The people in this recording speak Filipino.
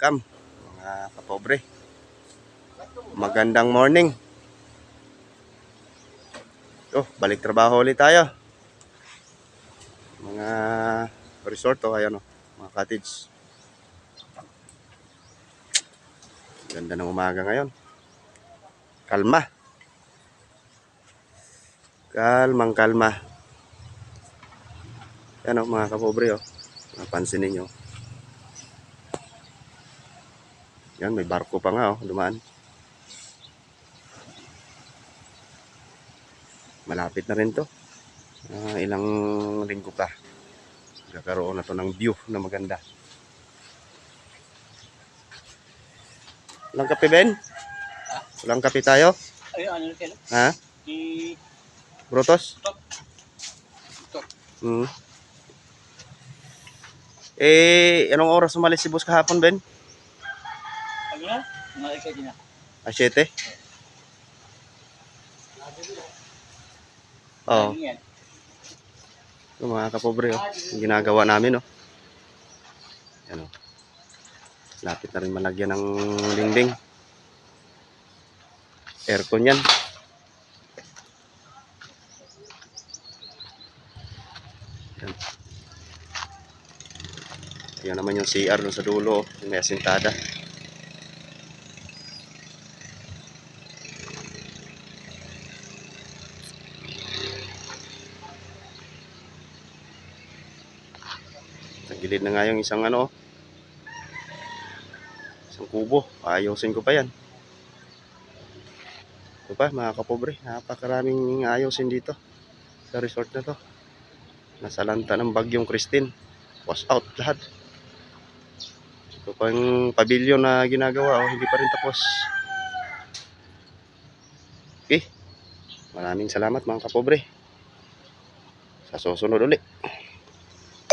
welcome mga kapobre. Magandang morning. Oh, balik trabaho ulit tayo. Mga resort o ayan o, mga cottage. Ganda ng umaga ngayon. Kalma. Kalmang kalma. Yan o mga kapobre o. Napansin ninyo. Yan, may barko pa nga oh, dumaan. Malapit na rin to. Ah, ilang linggo pa. Kakaroon na to ng view na maganda. Walang kape, Ben? Walang kape tayo? Ay, ano kayo? Ha? Di... Brutos? Stop. Stop. Hmm. Eh, anong oras umalis si boss kahapon, Ben? Na? Mga din na. Ah, 7? Oo. Ano yan? Ito, mga kapobre, oh. Yung ginagawa namin, oh. Yan, oh. Lapit na rin malagyan ng dingding. Aircon yan. Yan. Yan naman yung CR dun sa dulo, oh. Yung may asintada. Gilid na nga yung isang ano, isang kubo. Ayusin ko pa yan. Ito pa, mga kapobre, napakaraming ayusin dito sa resort na to. Nasa lanta ng bagyong Christine. Was out lahat. Ito pa yung pavilion na ginagawa, oh, hindi pa rin tapos. Okay. Maraming salamat mga kapobre. Sa susunod ulit.